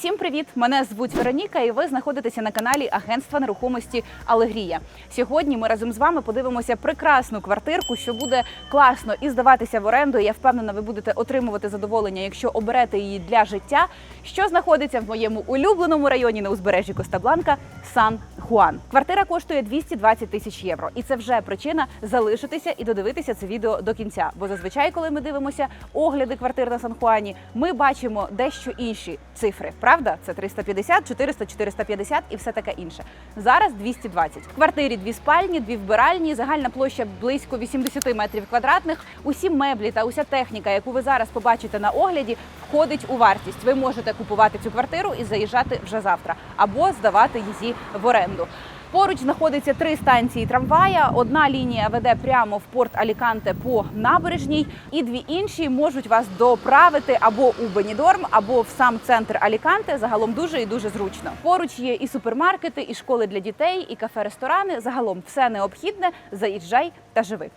Усім привіт! Мене звуть Вероніка, і ви знаходитеся на каналі Агентства нерухомості Алегрія. Сьогодні ми разом з вами подивимося прекрасну квартирку, що буде класно і здаватися в оренду. Я впевнена, ви будете отримувати задоволення, якщо оберете її для життя. Що знаходиться в моєму улюбленому районі на узбережжі Костабланка Сан Хуан. Квартира коштує 220 тисяч євро, і це вже причина залишитися і додивитися це відео до кінця. Бо зазвичай, коли ми дивимося огляди квартир на Сан Хуані, ми бачимо дещо інші цифри. Правда, це 350, 400, 450 і все таке інше. Зараз 220. В квартирі дві спальні, дві вбиральні, загальна площа близько 80 метрів квадратних. Усі меблі та уся техніка, яку ви зараз побачите на огляді, входить у вартість. Ви можете купувати цю квартиру і заїжджати вже завтра або здавати її в оренду. Поруч знаходиться три станції трамвая. Одна лінія веде прямо в порт Аліканте по набережній, і дві інші можуть вас доправити або у Бенідорм, або в сам центр Аліканте. Загалом дуже і дуже зручно. Поруч є і супермаркети, і школи для дітей, і кафе-ресторани. Загалом все необхідне. Заїжджай та живи.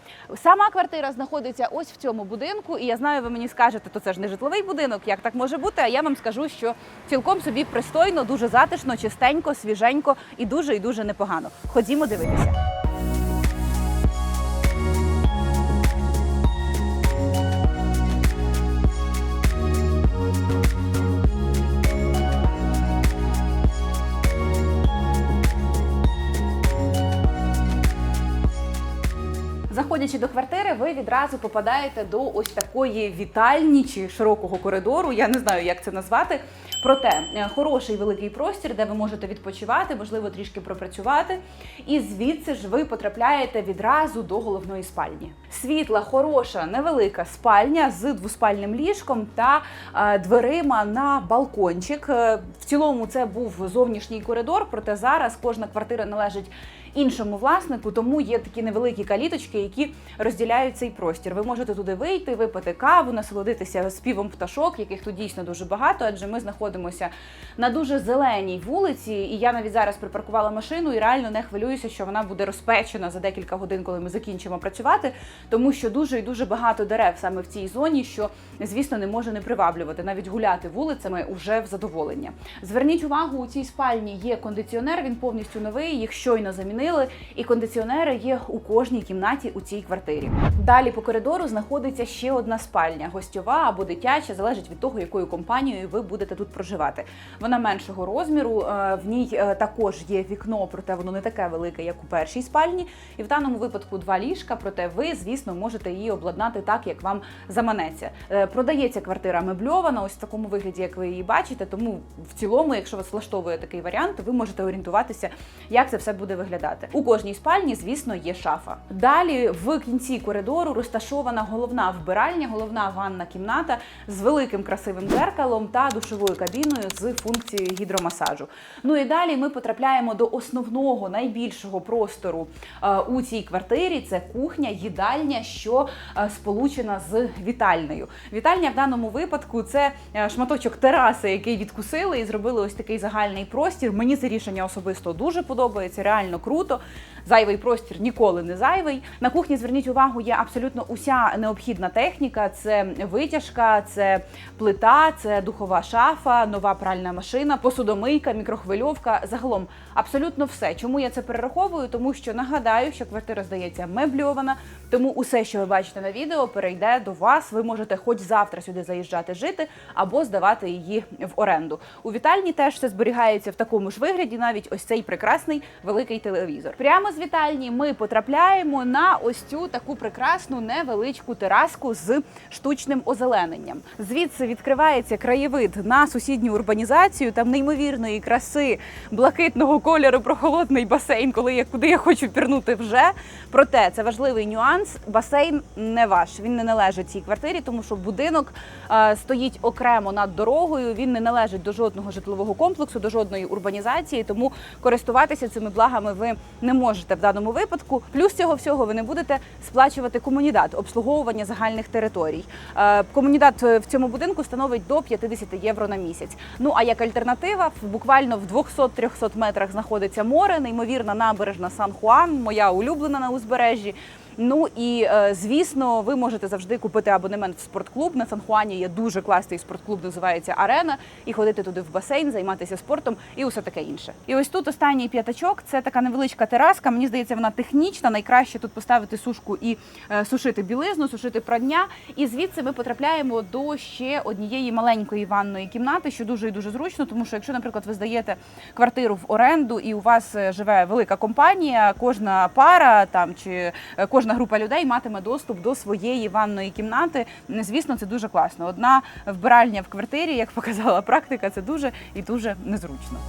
Сама квартира знаходиться ось в цьому будинку. І я знаю, ви мені скажете, то це ж не житловий будинок. Як так може бути? А я вам скажу, що цілком собі пристойно, дуже затишно, чистенько, свіженько і дуже і дуже непогано. Ходімо дивитися. Заходячи до квартири, ви відразу попадаєте до ось такої вітальні чи широкого коридору. Я не знаю, як це назвати. Проте е, хороший великий простір, де ви можете відпочивати, можливо, трішки пропрацювати. І звідси ж ви потрапляєте відразу до головної спальні. Світла, хороша, невелика спальня з двоспальним ліжком та е, дверима на балкончик. Е, В цілому це був зовнішній коридор, проте зараз кожна квартира належить іншому власнику, тому є такі невеликі каліточки, які розділяють цей простір. Ви можете туди вийти, випити каву, насолодитися співом пташок, яких тут дійсно дуже багато, адже ми знаходимося на дуже зеленій вулиці. І я навіть зараз припаркувала машину і реально не хвилююся, що вона буде розпечена за декілька годин, коли ми закінчимо працювати, тому що дуже і дуже багато дерев саме в цій зоні, що звісно не може не приваблювати. Навіть гуляти вулицями уже в задоволення. Зверніть увагу, у цій спальні є кондиціонер. Він повністю новий, їх щойно замінили, і кондиціонери є у кожній кімнаті у цій квартирі. Далі по коридору знаходиться ще одна спальня, гостьова або дитяча, залежить від того, якою компанією ви будете тут проживати. Вона меншого розміру. е, В ній е, також є вікно, проте воно не таке велике, як у першій спальні. І в даному випадку два ліжка. Проте ви, звісно, можете її обладнати так, як вам заманеться. Е, Продається квартира мебльована, ось в такому вигляді, як ви її бачите. Тому в цілому, якщо вас влаштовує такий варіант, ви можете орієнтуватися, як це все буде виглядати. У кожній спальні, звісно, є шафа. Далі в кінці коридору розташована головна вбиральня, головна ванна кімната з великим красивим дзеркалом та душовою кабіною з функцією гідромасажу. Ну і далі ми потрапляємо до основного найбільшого простору е, у цій квартирі. Це кухня, їдальня, що е, сполучена з вітальною. Вітальня в даному випадку це е, шматочок тераси, який відкусили і зробили ось такий загальний простір. Мені це рішення особисто дуже подобається, реально круто. Зайвий простір ніколи не зайвий. На кухні зверніть увагу, є абсолютно уся необхідна техніка: це витяжка, це плита, це духова шафа, нова пральна машина, посудомийка, мікрохвильовка. Загалом абсолютно все. Чому я це перераховую? Тому що нагадаю, що квартира здається мебльована. Тому усе, що ви бачите на відео, перейде до вас. Ви можете хоч завтра сюди заїжджати жити або здавати її в оренду. У вітальні теж все зберігається в такому ж вигляді, навіть ось цей прекрасний великий телевізор. Прямо з вітальні ми потрапляємо на ось цю таку прекрасну невеличку тераску з штучним озелененням. Звідси відкривається краєвид на сусідню урбанізацію. Там неймовірної краси, блакитного кольору, прохолодний басейн, коли я куди я хочу пірнути вже. Проте це важливий нюанс. Басейн не ваш. Він не належить цій квартирі, тому що будинок е, стоїть окремо над дорогою. Він не належить до жодного житлового комплексу, до жодної урбанізації. Тому користуватися цими благами ви не можете в даному випадку. Плюс цього всього ви не будете сплачувати комунідат обслуговування загальних територій. Е, Комунідат в цьому будинку становить до 50 євро на місяць. Ну а як альтернатива, буквально в 200-300 метрах знаходиться море, неймовірна набережна Сан Хуан, моя улюблена на узбережжі. Ну і е, звісно, ви можете завжди купити абонемент в спортклуб. На Сан-Хуані є дуже класний спортклуб, називається Арена, і ходити туди в басейн, займатися спортом і усе таке інше. І ось тут останній п'ятачок. Це така невеличка тераска. Мені здається, вона технічна. Найкраще тут поставити сушку і е, сушити білизну, сушити прання. І звідси ми потрапляємо до ще однієї маленької ванної кімнати, що дуже і дуже зручно, тому що якщо, наприклад, ви здаєте квартиру в оренду і у вас е, живе велика компанія, кожна пара там чи е, кожна група людей матиме доступ до своєї ванної кімнати. Звісно, це дуже класно. Одна вбиральня в квартирі, як показала практика, це дуже і дуже незручно.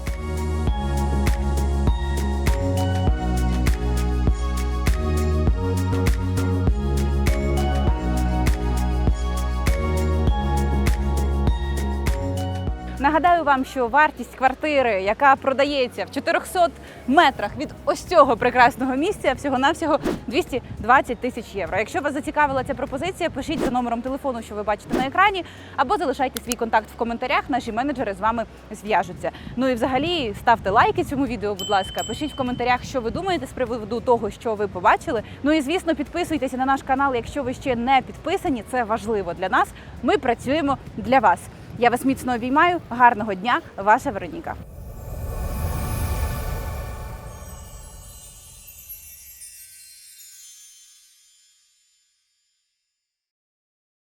Нагадаю вам, що вартість квартири, яка продається в 400 метрах від ось цього прекрасного місця, всього навсього 220 тисяч євро. Якщо вас зацікавила ця пропозиція, пишіть за номером телефону, що ви бачите на екрані, або залишайте свій контакт в коментарях. Наші менеджери з вами зв'яжуться. Ну і взагалі ставте лайки цьому відео, будь ласка. Пишіть в коментарях, що ви думаєте з приводу того, що ви побачили. Ну і звісно, підписуйтеся на наш канал, якщо ви ще не підписані. Це важливо для нас. Ми працюємо для вас. Я вас міцно обіймаю. Гарного дня, ваша Вероніка.